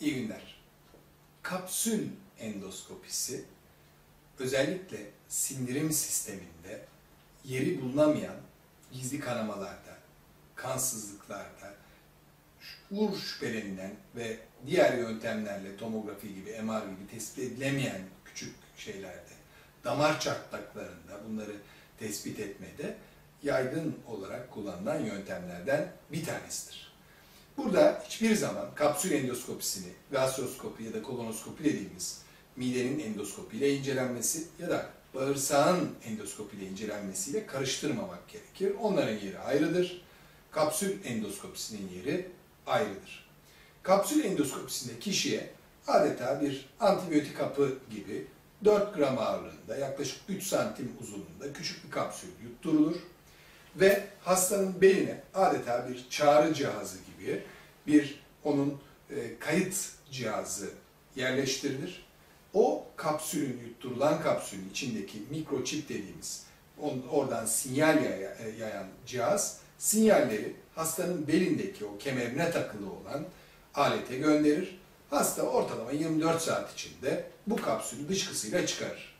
İyi günler. Kapsül endoskopisi özellikle sindirim sisteminde yeri bulunamayan gizli kanamalarda, kansızlıklarda, ur şüphelenilen ve diğer yöntemlerle tomografi gibi, MR gibi tespit edilemeyen küçük şeylerde, damar çatlaklarında bunları tespit etmede yaygın olarak kullanılan yöntemlerden bir tanesidir. Burada hiçbir zaman kapsül endoskopisini, gastroskopi ya da kolonoskopi dediğimiz midenin endoskopiyle incelenmesi ya da bağırsağın endoskopiyle incelenmesiyle karıştırmamak gerekir. Onların yeri ayrıdır. Kapsül endoskopisinin yeri ayrıdır. Kapsül endoskopisinde kişiye adeta bir antibiyotik hapı gibi 4 gram ağırlığında yaklaşık 3 santim uzunluğunda küçük bir kapsül yutturulur ve hastanın beline adeta bir çağrı cihazı gibi bir onun e, kayıt cihazı yerleştirilir. O kapsülün yutturulan kapsülün içindeki mikroçip dediğimiz on, oradan sinyal e, yayan cihaz sinyalleri hastanın belindeki o kemerine takılı olan alete gönderir. Hasta ortalama 24 saat içinde bu kapsülü dışkısıyla çıkarır.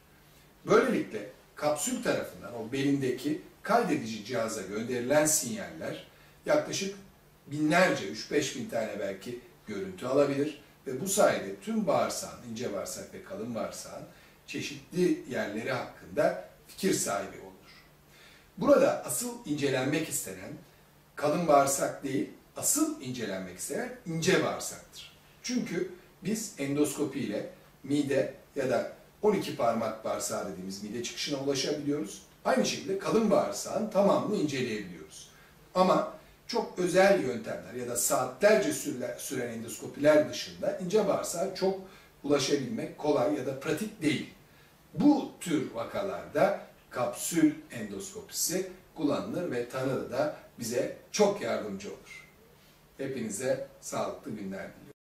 Böylelikle kapsül tarafından o belindeki kaydedici cihaza gönderilen sinyaller yaklaşık binlerce, 3-5 bin tane belki görüntü alabilir ve bu sayede tüm bağırsağın, ince bağırsak ve kalın bağırsağın çeşitli yerleri hakkında fikir sahibi olur. Burada asıl incelenmek istenen kalın bağırsak değil, asıl incelenmek istenen ince bağırsaktır. Çünkü biz endoskopi ile mide ya da 12 parmak bağırsağı dediğimiz mide çıkışına ulaşabiliyoruz. Aynı şekilde kalın bağırsağın tamamını inceleyebiliyoruz. Ama çok özel yöntemler ya da saatlerce süren endoskopiler dışında ince bağırsağa çok ulaşabilmek kolay ya da pratik değil. Bu tür vakalarda kapsül endoskopisi kullanılır ve tanı da bize çok yardımcı olur. Hepinize sağlıklı günler diliyorum.